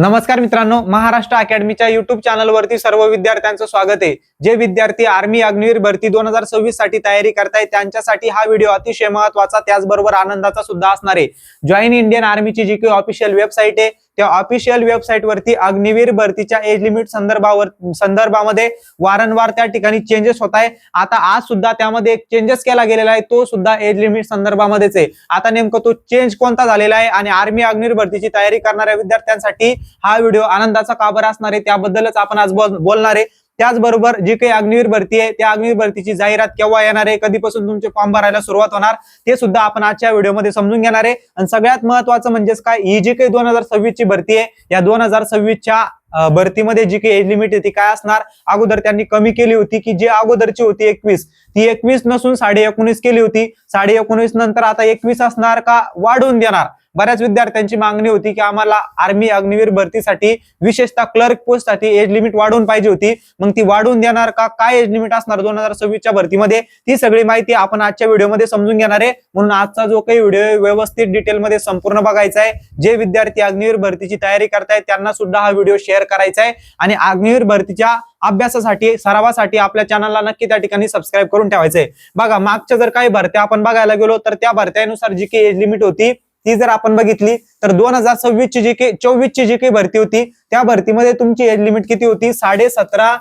नमस्कार मित्रांनो महाराष्ट्र अकॅडमीच्या युट्यूब चॅनलवरती सर्व विद्यार्थ्यांचं स्वागत आहे. जे विद्यार्थी आर्मी अग्निवीर भरती दोन हजार सव्वीससाठी तयारी करतायत त्यांच्यासाठी हा व्हिडिओ अतिशय महत्त्वाचा त्याचबरोबर आनंदाचा सुद्धा असणार आहे. जॉईन इंडियन आर्मीची जी काही ऑफिशियल वेबसाईट आहे त्या ऑफिशियल वेबसाईट वरती अग्निवीर भरतीच्या एज लिमिट संदर्भावर संदर्भामध्ये वारंवार त्या ठिकाणी चेंजेस होत आहे. आता आज सुद्धा त्यामध्ये एक चेंजेस केला गेलेला आहे तो सुद्धा एज लिमिट संदर्भामध्येच आहे. आता नेमकं तो चेंज कोणता झालेला आहे आणि आर्मी अग्निवीर भरतीची तयारी करणाऱ्या विद्यार्थ्यांसाठी हा व्हिडिओ आनंदाचा काबर असणार आहे त्याबद्दलच आपण आज बोलणार आहे. त्याचबरोबर जी काही अग्निवीर भरती आहे त्या अग्निवीर भरतीची जाहिरात केव्हा येणार आहे कधीपासून तुमचे फॉर्म भरायला सुरुवात होणार ते सुद्धा आपण आजच्या व्हिडिओमध्ये समजून घेणार आहे. आणि सगळ्यात महत्वाचं म्हणजेच काय ही जी काही दोन हजार सव्वीस ची भरती आहे या दोन हजार सव्वीसच्या भरतीमध्ये जी काही एज लिमिट आहे ती काय असणार? अगोदर त्यांनी कमी केली होती की जी अगोदरची होती एकवीस ती एकवीस नसून साडे एकोणीस केली होती. साडे एकोणीस नंतर आता एकवीस असणार का वाढवून देणार? बऱ्याच विद्यार्थ्यांची मागणी होती की आम्हाला आर्मी अग्निवीर भरतीसाठी विशेषतः क्लर्क पोस्टसाठी एज लिमिट वाढवून पाहिजे होती. मग ती वाढवून देणार का? काय एज लिमिट असणार दोन हजार सव्वीसच्या भरतीमध्ये? ती सगळी माहिती आपण आजच्या व्हिडिओमध्ये समजून घेणार आहे. म्हणून आजचा जो काही व्हिडिओ आहे व्यवस्थित डिटेलमध्ये संपूर्ण बघायचा आहे. जे विद्यार्थी अग्निवीर भरतीची तयारी करतायत त्यांना सुद्धा हा व्हिडिओ शेअर करायचा आहे. आणि अग्निवीर भरतीच्या अभ्यासासाठी सरावासाठी आपल्या चॅनलला नक्की त्या ठिकाणी सबस्क्राईब करून ठेवायचंय. बघा मागच्या जर काही भरत्या आपण बघायला गेलो तर त्या भरत्यानुसार जी काही एज लिमिट होती ती जर आपण बघितली तर दोन हजार सव्वीस ची जी काही चोवीस ची जी काही भरती होती त्या भरतीमध्ये तुमची एज लिमिट किती होती? साडे सतरा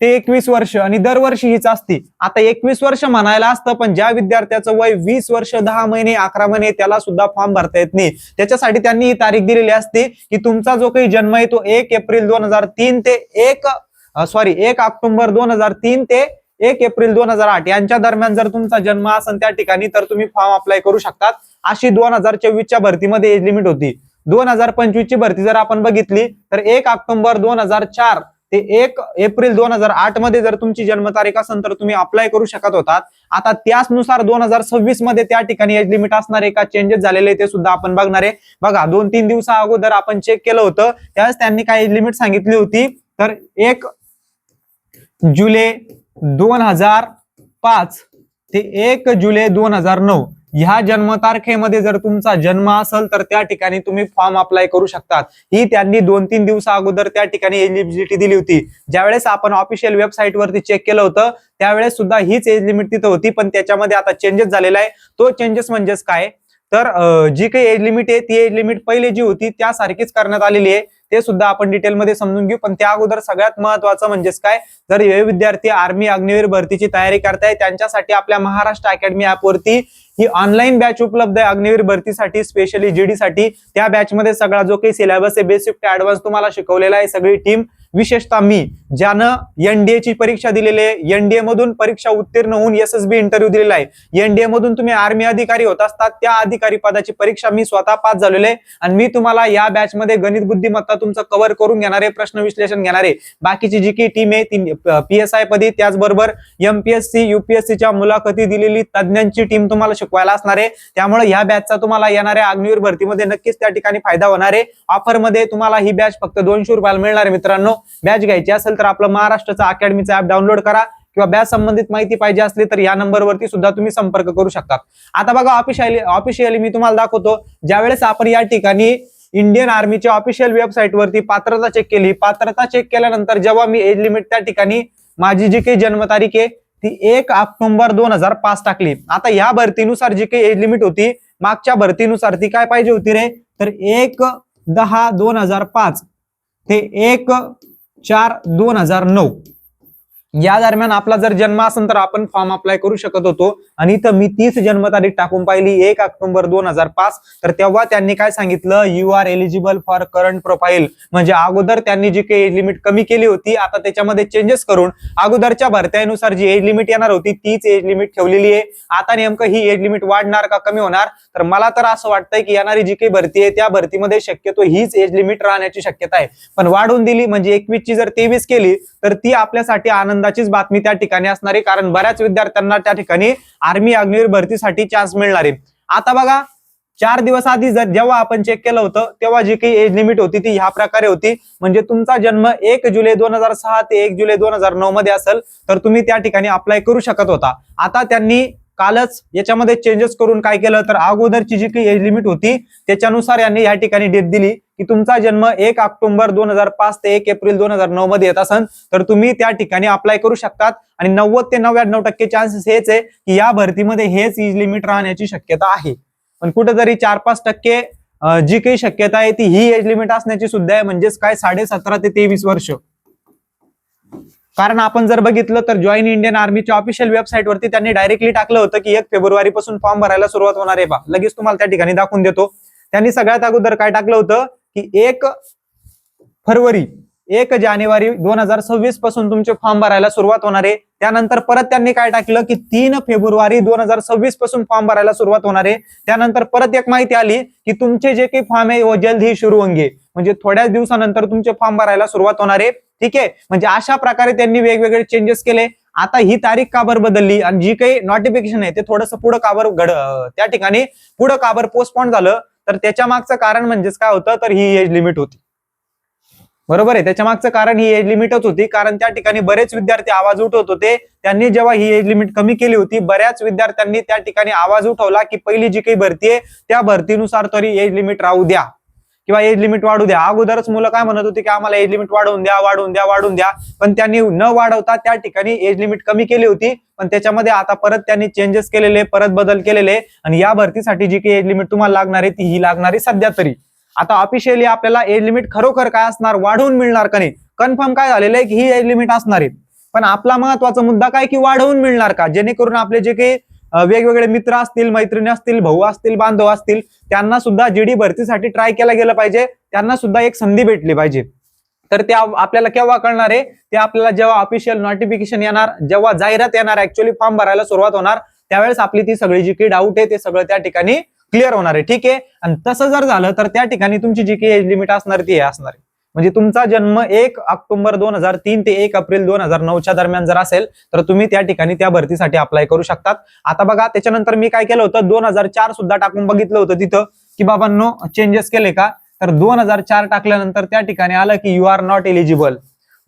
ते एकवीस वर्ष. आणि दरवर्षी हीच असती. आता एकवीस वर्ष म्हणायला असतं पण ज्या विद्यार्थ्याचं वय वीस वर्ष दहा महिने अकरा महिने त्याला सुद्धा फॉर्म भरता येत नाही. त्याच्यासाठी त्यांनी ही तारीख दिलेली असते की तुमचा जो काही जन्म आहे तो एक एप्रिल दोन हजार तीन ते एक सॉरी एक ऑक्टोबर दोन हजार तीन ते एक एप्रिल दोन हजार आठ. यांच्या दरम्यान जर तुमचा जन्म असेल त्या ठिकाणी तर तुम्ही फॉर्म अप्लाय करू शकतात. अशी दोन हजार चोवीसच्या भरतीमध्ये एज लिमिट होती. दोन हजार पंचवीस ची भरती जर आपण बघितली तर एक ऑक्टोबर दोन हजार चार ते एक एप्रिल दोन हजार आठमध्ये जर तुमची जन्मतारीख असेल तर तुम्ही अप्लाय करू शकत होतात. आता त्याचनुसार दोन हजार सव्वीसमध्ये त्या ठिकाणी एज लिमिट असणार आहे का चेंजेस झालेले ते सुद्धा आपण बघणार आहे. बघा दोन तीन दिवसा अगोदर आपण चेक केलं होतं. त्यावेळेस त्यांनी काय एज लिमिट सांगितली होती? तर एक जुलै दोन हजार पाच ते एक जुलै दोन हजार नऊ. ह्या जन्मतारखेमध्ये जर तुमचा जन्म असेल तर त्या ठिकाणी तुम्ही फॉर्म अप्लाय करू शकतात. ही त्यांनी दोन तीन दिवसा अगोदर त्या ठिकाणी एलिजिबिलिटी दिली होती. ज्यावेळेस आपण ऑफिशियल वेबसाईट वरती चेक केलं होतं त्यावेळेस सुद्धा हीच एज लिमिट तिथं होती पण त्याच्यामध्ये आता चेंजेस झालेला आहे. तो चेंजेस म्हणजेच काय? तर जी काही एज लिमिट आहे ती एज लिमिट पहिले जी होती त्यासारखीच करण्यात आलेली आहे. ते सुद्धा आपण डिटेलमध्ये समजून घेऊ. पण त्या अगोदर सगळ्यात महत्वाचं म्हणजेच काय? जर हे विद्यार्थी आर्मी अग्निवीर भरतीची तयारी करताय त्यांच्यासाठी आपल्या महाराष्ट्र अकॅडमी ऍपवरती ही ऑनलाईन बॅच उपलब्ध आहे. अग्निवीर भरतीसाठी स्पेशली जीडी साठी. त्या बॅच मध्ये सगळा जो काही सिलेबस आहे बेसिक ते ऍडव्हान्स तुम्हाला शिकवलेला आहे सगळी टीम विशेषतः मी ज्यानं एनडीए ची परीक्षा दिलेली आहे. एनडीए मधून परीक्षा उत्तीर्ण होऊन एस एस बी इंटरव्ह्यू दिलेला आहे. एनडीए मधून तुम्ही आर्मी अधिकारी होत असतात. त्या अधिकारी पदाची परीक्षा मी स्वतः पास झालेलो आहे. आणि मी तुम्हाला या बॅच मध्ये गणित बुद्धिमत्ता तुमचं कव्हर करून घेणार आहे प्रश्न विश्लेषण घेणार आहे. बाकीची जी की टीम आहे ती पीएसआय पदी त्याचबरोबर एमपीएससी युपीएससीच्या मुलाखती दिलेली तज्ज्ञांची टीम तुम्हाला शिकवायला असणार आहे. त्यामुळे या बॅचचा तुम्हाला येणाऱ्या अग्निवीर भरतीमध्ये नक्कीच त्या ठिकाणी फायदा होणार आहे. ऑफरमध्ये तुम्हाला ही बॅच फक्त दोनशे रुपयाला मिळणार आहे मित्रांनो. बॅच घ्यायची असेल तर आपलं महाराष्ट्राचा अकॅडमीचा ऍप डाउनलोड करा. किंवा बॅच संबंधित माहिती पाहिजे असली तर या नंबरवरती सुद्धा तुम्ही संपर्क करू शकता आता बघा ऑफिशियली ऑफिशियली मी तुम्हाला दाखवतो ज्यावेळेस आपण या ठिकाणी इंडियन आर्मीच्या ऑफिशियल वेबसाईट वरती पात्रता चेक केली पात्रता चेक केल्यानंतर जेव्हा मी एज लिमिट त्या ठिकाणी माझी जी काही जन्मतारीख आहे ती एक ऑक्टोबर दोन हजार पाच टाकली. आता या भरतीनुसार जी काही एज लिमिट होती मागच्या भरतीनुसार ती काय पाहिजे होती रे? तर एक दहा दोन हजार पाच. ते एक चार दोन हजार नऊ. या दरम्यान आपला जर जन्म असेल तर आपण फॉर्म अप्लाय करू शकत होतो. आणि इथं मी तीस जन्मतारीख टाकून पाहिली एक ऑक्टोबर दोन हजार पाच. तर तेव्हा त्यांनी काय सांगितलं? You are eligible for current profile म्हणजे अगोदर त्यांनी जी काही एज लिमिट कमी केली होती आता त्याच्यामध्ये चेंजेस करून अगोदरच्या भरत्यानुसार जी एज लिमिट येणार होती तीच एज लिमिट ठेवलेली आहे. आता नेमकं ही एज लिमिट वाढणार का कमी होणार? तर मला तर असं वाटतंय की येणारी जी काही भरती आहे त्या भरतीमध्ये शक्यतो हीच एज लिमिट राहण्याची शक्यता आहे. पण वाढवून दिली म्हणजे एकवीस ची जर तेवीस केली तर ती आपल्यासाठी आनंदाचीच बातमी त्या ठिकाणी असणार आहे. कारण बऱ्याच विद्यार्थ्यांना त्या ठिकाणी आर्मी अग्निवीर भरतीसाठी चान्स मिळणार आहे. आता बघा चार दिवस आधी जर जेव्हा आपण चेक केलं होतं तेव्हा जी काही एज लिमिट होती ती ह्या प्रकारे होती. म्हणजे तुमचा जन्म एक जुलै दोन हजार सहा ते एक जुलै दोन हजार नऊ मध्ये असेल तर तुम्ही त्या ठिकाणी अप्लाय करू शकत होता. आता त्यांनी कालच याच्यामध्ये चेंजेस करून काय केलं? तर अगोदरची जी काही एज लिमिट होती त्याच्यानुसार यांनी या ठिकाणी डेट दिली. की तुमचा जन्म एक ऑक्टोबर दोन हजार पाच ते एक एप्रिल दोन हजार नऊ मध्ये येत असन तर तुम्ही त्या ठिकाणी अप्लाय करू शकतात. आणि नव्वद ते नव्याण्णव टक्के चान्सेस हेच आहे की या भरतीमध्ये हेच एज लिमिट राहण्याची शक्यता आहे. पण कुठेतरी चार पाच टक्के जी काही शक्यता आहे ती ही एज लिमिट असण्याची सुद्धा आहे म्हणजेच काय साडे सतरा ते तेवीस वर्ष. कारण आपण जर बघितलं तर जॉईन इंडियन आर्मीच्या ऑफिशियल वेबसाईट वरती त्यांनी डायरेक्टली टाकलं होतं की एक फेब्रुवारी पासून फॉर्म भरायला सुरुवात होणार आहे बा. लगेच तुम्हाला त्या ठिकाणी दाखवून देतो. त्यांनी सगळ्यात अगोदर काय टाकलं होतं? की एक फरवरी एक जानेवारी दोन हजार सव्वीसपासून तुमचे फॉर्म भरायला सुरुवात होणार आहे. त्यानंतर परत त्यांनी काय टाकलं की तीन फेब्रुवारी दोन हजार सव्वीसपासून फॉर्म भरायला सुरुवात होणार आहे. त्यानंतर परत एक माहिती आली की तुमचे जे काही फॉर्म आहे जल्द ही सुरू होंगे. म्हणजे थोड्याच दिवसानंतर तुमचे फॉर्म भरायला सुरुवात होणार आहे. ठीक आहे? म्हणजे अशा प्रकारे त्यांनी वेगवेगळे चेंजेस केले. आता ही तारीख काबर बदलली? आणि जी काही नोटिफिकेशन आहे ते थोडंसं पुढं काबर घड त्या ठिकाणी पुढं काबर पोस्टपोन झालं? तर त्याच्या मागचं कारण म्हणजेच काय होतं? तर ही एज लिमिट होती. बरोबर आहे? त्याच्या मागचं कारण ही एज लिमिटच होती. कारण त्या ठिकाणी बरेच विद्यार्थी आवाज उठवत होते. त्यांनी जेव्हा ही एज लिमिट कमी केली होती बऱ्याच विद्यार्थ्यांनी त्या ठिकाणी आवाज उठवला की पहिली जी काही भरती आहे त्या भरतीनुसार तरी एज लिमिट राहू द्या. किंवा एज लिमिट वाढू द्या. अगोदरच मुलं काय म्हणत होती की आम्हाला एज लिमिट वाढवून द्या वाढवून द्या वाढवून द्या. पण त्यांनी न वाढवता त्या ठिकाणी एज लिमिट कमी केली होती. पण त्याच्यामध्ये आता परत त्यांनी चेंजेस केलेले परत बदल केलेले. आणि या भरतीसाठी जी काही एज लिमिट तुम्हाला लागणार आहे ती ही लागणार आहे सध्या तरी. आता ऑफिशियली आपल्याला एज लिमिट खरोखर काय असणार वाढवून मिळणार का नाही? कन्फर्म काय झालेलं आहे की ही एज लिमिट असणार आहे. पण आपला महत्त्वाचा मुद्दा काय की वाढवून मिळणार का? जेणेकरून आपले जे काही वेगवेगळे मित्र असतील मैत्रिणी असतील भाऊ असतील बांधव असतील त्यांना सुद्धा जीडी भरतीसाठी ट्राय केला गेलं पाहिजे. त्यांना सुद्धा एक संधी भेटली पाहिजे. तर ते आपल्याला केव्हा कळणार आहे? ते आपल्याला जेव्हा ऑफिशियल नोटिफिकेशन येणार जेव्हा जाहिरात येणार ऍक्च्युअली फॉर्म भरायला सुरुवात होणार त्यावेळेस आपली ती सगळी जी काही डाऊट आहे ते सगळं त्या ठिकाणी क्लिअर होणार आहे. ठीक आहे? आणि तसं जर झालं तर त्या ठिकाणी तुमची जी काही एज लिमिट असणार ती हे असणार आहे. म्हणजे तुमचा जन्म एक ऑक्टोबर दोन हजार तीन ते एक एप्रिल दोन हजार नऊच्या दरम्यान जर असेल तर तुम्ही त्या ठिकाणी त्या भरतीसाठी अप्लाय करू शकतात. आता बघा त्याच्यानंतर मी काय केलं होतं? दोन हजार चार सुद्धा टाकून बघितलं होतं तिथं. की बाबांनो चेंजेस केले का? तर दोन हजार चार टाकल्यानंतर त्या ठिकाणी आलं की यू आर नॉट एलिजिबल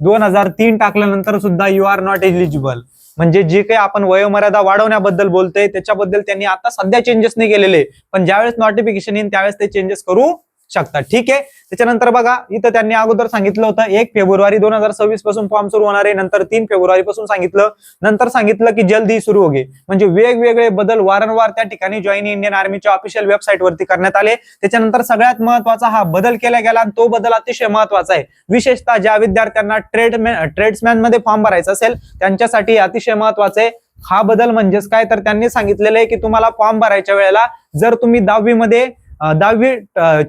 दोन हजार तीन टाकल्यानंतर सुद्धा यू आर नॉट एलिजिबल म्हणजे जे काही आपण वयोमर्यादा वाढवण्याबद्दल बोलतोय त्याच्याबद्दल त्यांनी आता सध्या चेंजेस नाही केलेले. पण ज्यावेळेस नोटिफिकेशन येईल त्यावेळेस ते चेंजेस करू शकता ठीक आहे? त्याच्यानंतर बघा इथं त्यांनी अगोदर सांगितलं होतं एक फेब्रुवारी दोन हजार सव्वीसपासून फॉर्म सुरू होणार आहे. नंतर तीन फेब्रुवारी पासून सांगितलं. नंतर सांगितलं की जल्दी सुरू होगे. म्हणजे वेगवेगळे बदल वारंवार त्या ठिकाणी जॉईन इंडियन आर्मीच्या ऑफिशियल वेबसाईट वरती करण्यात आले. त्याच्यानंतर सगळ्यात महत्त्वाचा हा बदल केला गेला आणि तो बदल अतिशय महत्त्वाचा आहे. विशेषतः ज्या विद्यार्थ्यांना ट्रेडमॅन ट्रेड्समॅनमध्ये फॉर्म भरायचा असेल त्यांच्यासाठी अतिशय महत्वाचं आहे. हा बदल म्हणजेच काय? तर त्यांनी सांगितलेलं आहे की तुम्हाला फॉर्म भरायच्या वेळेला जर तुम्ही दहावी मध्ये दहावी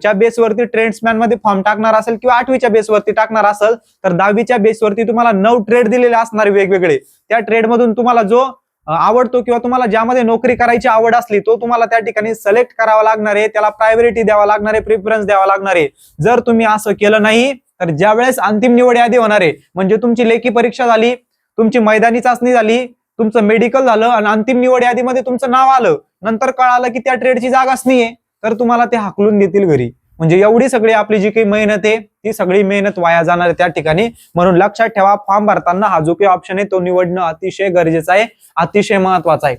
च्या बेसवरती ट्रेड्समॅनमध्ये फॉर्म टाकणार असेल किंवा आठवीच्या बेसवरती टाकणार असेल तर दहावीच्या बेसवरती तुम्हाला नऊ ट्रेड दिलेले असणार वेगवेगळे. त्या ट्रेड मधून तुम्हाला जो आवडतो किंवा तुम्हाला ज्यामध्ये नोकरी करायची आवड असली तो तुम्हाला त्या ठिकाणी सिलेक्ट करावा लागणार आहे. त्याला प्रायोरिटी द्यावा लागणार आहे प्रिफरन्स द्यावा लागणार आहे. जर तुम्ही असं केलं नाही तर ज्या वेळेस अंतिम निवड यादी होणार आहे म्हणजे तुमची लेखी परीक्षा झाली तुमची मैदानी चाचणी झाली तुमचं मेडिकल झालं आणि अंतिम निवड यादीमध्ये तुमचं नाव आलं नंतर कळालं की त्या ट्रेडची जागाच नाहीये. तर तुम्हाला ते हाकलून देतील घरी. म्हणजे एवढी सगळी आपली जी काही मेहनत आहे ती सगळी मेहनत वाया जाणार आहे त्या ठिकाणी. म्हणून लक्षात ठेवा फॉर्म भरताना हा जो काही ऑप्शन आहे तो निवडणं अतिशय गरजेचं आहे अतिशय महत्त्वाचा आहे.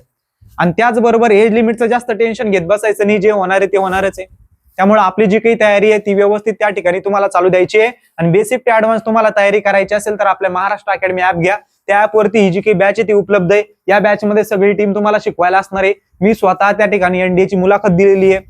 आणि त्याचबरोबर एज लिमिटचं जास्त टेन्शन घेत बसायचं नाही जे होणार आहे ते होणारच आहे. त्यामुळे आपली जी काही तयारी आहे ती व्यवस्थित त्या ठिकाणी तुम्हाला चालू द्यायची आहे. आणि बेसिक ते ऍडव्हान्स तुम्हाला तयारी करायची असेल तर आपल्या महाराष्ट्र अकॅडमी ऍप घ्या. त्या ऍपवरती ही जी काही बॅच आहे ती उपलब्ध आहे. या बॅच मध्ये सगळी टीम तुम्हाला शिकवायला असणार आहे. मी स्वतः त्या ठिकाणी एनडीएची मुलाखत दिलेली आहे.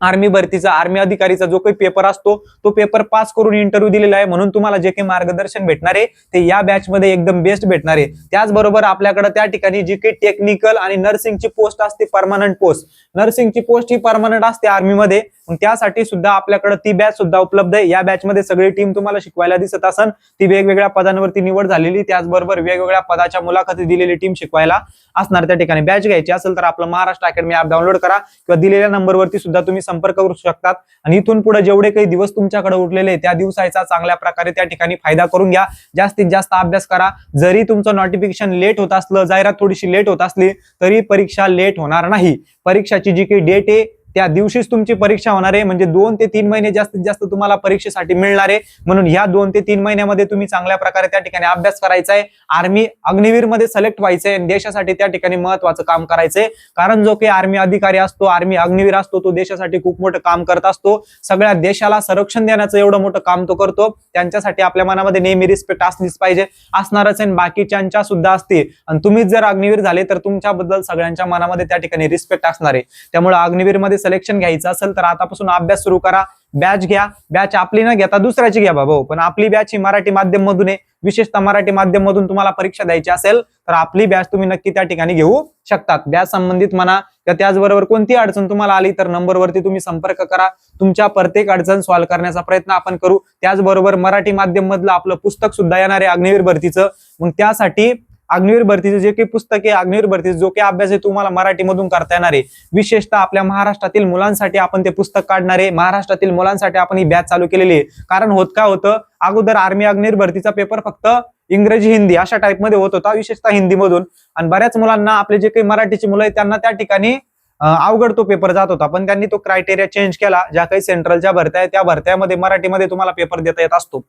आर्मी भरतीचा आर्मी अधिकारीचा जो काही पेपर असतो तो पेपर पास करून इंटरव्ह्यू दिलेला आहे म्हणून तुम्हाला जे काही मार्गदर्शन भेटणार आहे ते या बॅच मध्ये एकदम बेस्ट भेटणार आहे. त्याचबरोबर आपल्याकडे त्या ठिकाणी जी काही टेक्निकल आणि नर्सिंगची पोस्ट असते परमनंट पोस्ट नर्सिंगची पोस्ट ही परमनंट असते आर्मीमध्ये. मग त्यासाठी सुद्धा आपल्याकडे ती बॅच सुद्धा उपलब्ध आहे. या बॅच मध्ये सगळी टीम तुम्हाला शिकवायला दिसत असन. ती वेगवेगळ्या पदांवरती निवड झालेली. त्याचबरोबर वेगवेगळ्या पदाच्या मुलाखती दिलेली टीम शिकवायला असणार त्या ठिकाणी. बॅच घ्यायची असेल तर आपलं महाराष्ट्र अकॅडमी ऍप डाउनलोड करा किंवा दिलेल्या नंबरवरती सुद्धा तुम्ही संपर्क करू शकतात. आणि इथून पुढे जेवढे काही दिवस तुमच्याकडे उरलेले त्या दिवसाचा चांगल्या प्रकारे त्या ठिकाणी फायदा करून घ्या. जास्तीत जास्त अभ्यास करा. जरी तुमचं नोटिफिकेशन लेट होत असलं जाहिरात थोडीशी लेट होत असली तरी परीक्षा लेट होणार नाही. परीक्षाची जी काही डेट आहे त्या दिवशीच तुमची परीक्षा होणार आहे. म्हणजे दोन ते तीन महिने जास्तीत जास्त तुम्हाला परीक्षेसाठी मिळणार आहे. म्हणून ह्या दोन ते तीन महिन्यामध्ये तुम्ही चांगल्या प्रकारे त्या ठिकाणी अभ्यास करायचा आहे आर्मी अग्निवीरमध्ये सिलेक्ट व्हायचंय देशासाठी त्या ठिकाणी महत्वाचं काम करायचंय. कारण जो काही आर्मी अधिकारी असतो आर्मी अग्निवीर असतो तो देशासाठी खूप मोठं काम करत असतो. सगळ्या देशाला संरक्षण देण्याचं एवढं मोठं काम तो करतो. त्यांच्यासाठी आपल्या मनामध्ये नेहमी रिस्पेक्ट असलीच पाहिजे. असणारच आहे आणि बाकीच्यांच्या सुद्धा असते आणि तुम्हीच जर अग्निवीर झाले तर तुमच्याबद्दल सगळ्यांच्या मनामध्ये त्या ठिकाणी रिस्पेक्ट असणार आहे. त्यामुळे अग्निवीरमध्ये सिलेक्शन घ्यायचं असेल तर आतापासून अभ्यास सुरू करा. बॅच घ्या. बॅच आपली न घेता दुसऱ्याची घ्या बाबा हो. पण आपली बॅच ही मराठी माध्यम मधून आहे. विशेषतः मराठी माध्यम मधून तुम्हाला परीक्षा द्यायची असेल तर आपली बॅच तुम्ही नक्की त्या ठिकाणी घेऊ शकतात. बॅच संबंधित म्हणा किंवा त्याचबरोबर कोणती अडचण तुम्हाला आली तर नंबरवरती तुम्ही संपर्क करा. तुमच्या प्रत्येक अडचण सॉल्व्ह करण्याचा प्रयत्न आपण करू. त्याचबरोबर मराठी माध्यम मधलं आपलं पुस्तक सुद्धा येणार आहे अग्निवीर भरतीचं. मग त्यासाठी अग्निवीर भरतीचे जे काही पुस्तक आहे अग्निवीर भरतीचे जो काही अभ्यास आहे तुम्हाला मराठीमधून करता येणार आहे. विशेषतः आपल्या महाराष्ट्रातील मुलांसाठी आपण ते पुस्तक काढणार आहे. महाराष्ट्रातील मुलांसाठी आपण ही बॅच चालू केलेली आहे. कारण होत काय होतं? अगोदर आर्मी अग्निवीर भरतीचा पेपर फक्त इंग्रजी हिंदी अशा टाईपमध्ये होत होता विशेषतः हिंदीमधून. आणि बऱ्याच मुलांना आपले जे काही मराठीची मुलं आहेत त्यांना त्या ठिकाणी अवघड तो पेपर जात होता. पण त्यांनी तो क्रायटेरिया चेंज केला. ज्या काही सेंट्रलच्या भरत्या आहेत त्या भरत्यामध्ये मराठीमध्ये तुम्हाला पेपर देता येत असतो.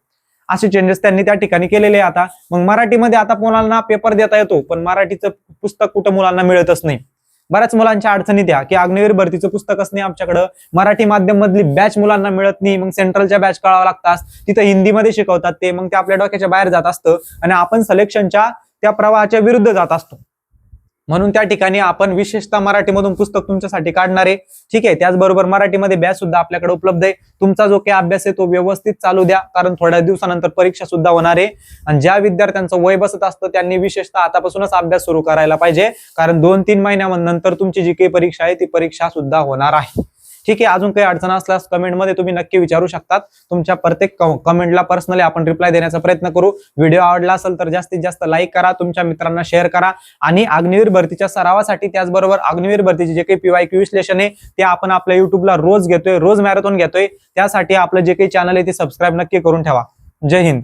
असे चेंजेस त्यांनी त्या ठिकाणी केलेले आता. मग मराठीमध्ये आता मुलांना पेपर देता येतो पण मराठीचं पुस्तक कुठं मुलांना मिळतच नाही. बऱ्याच मुलांच्या अडचणी त्या की अग्निवीर भरतीचं पुस्तकच नाही आमच्याकडं. मराठी माध्यम मधली बॅच मुलांना मिळत नाही मग सेंट्रलच्या बॅच कळावं लागतात तिथं हिंदीमध्ये शिकवतात ते मग ते आपल्या डोक्याच्या बाहेर जात असतं. आणि आपण सलेक्शनच्या त्या प्रवाहाच्या विरुद्ध जात असतो. म्हणून त्या ठिकाणी आपण विशेषतः मराठीमधून पुस्तक तुमच्यासाठी काढणार आहे. ठीक आहे त्याचबरोबर मराठीमध्ये बॅच सुद्धा आपल्याकडे उपलब्ध आहे. तुमचा जो काही अभ्यास आहे तो व्यवस्थित चालू द्या कारण थोड्या दिवसानंतर परीक्षा सुद्धा होणार आहे. आणि ज्या विद्यार्थ्यांचं वय बसत असतं त्यांनी विशेषतः आतापासूनच अभ्यास सुरू करायला पाहिजे. कारण दोन तीन महिन्यानंतर तुमची जी काही परीक्षा आहे ती परीक्षा सुद्धा होणार आहे. ठीक आहे अजून काही अडचण असल्यास कमेंटमध्ये तुम्ही नक्की विचारू शकतात. तुमच्या प्रत्येक कमेंटला पर्सनली आपण रिप्लाय देण्याचा प्रयत्न करू. व्हिडिओ आवडला असेल तर जास्तीत जास्त लाईक करा तुमच्या मित्रांना शेअर करा. आणि अग्निवीर भरतीच्या सरावासाठी त्याचबरोबर अग्निवीर भरतीचे जे काही पीवायक्यू विश्लेषण आहे ते आपण आपल्या युट्यूबला रोज घेतोय रोज मॅरेथॉन घेतोय. त्यासाठी आपलं जे काही चॅनल आहे ते सबस्क्राईब नक्की करून ठेवा. जय हिंद.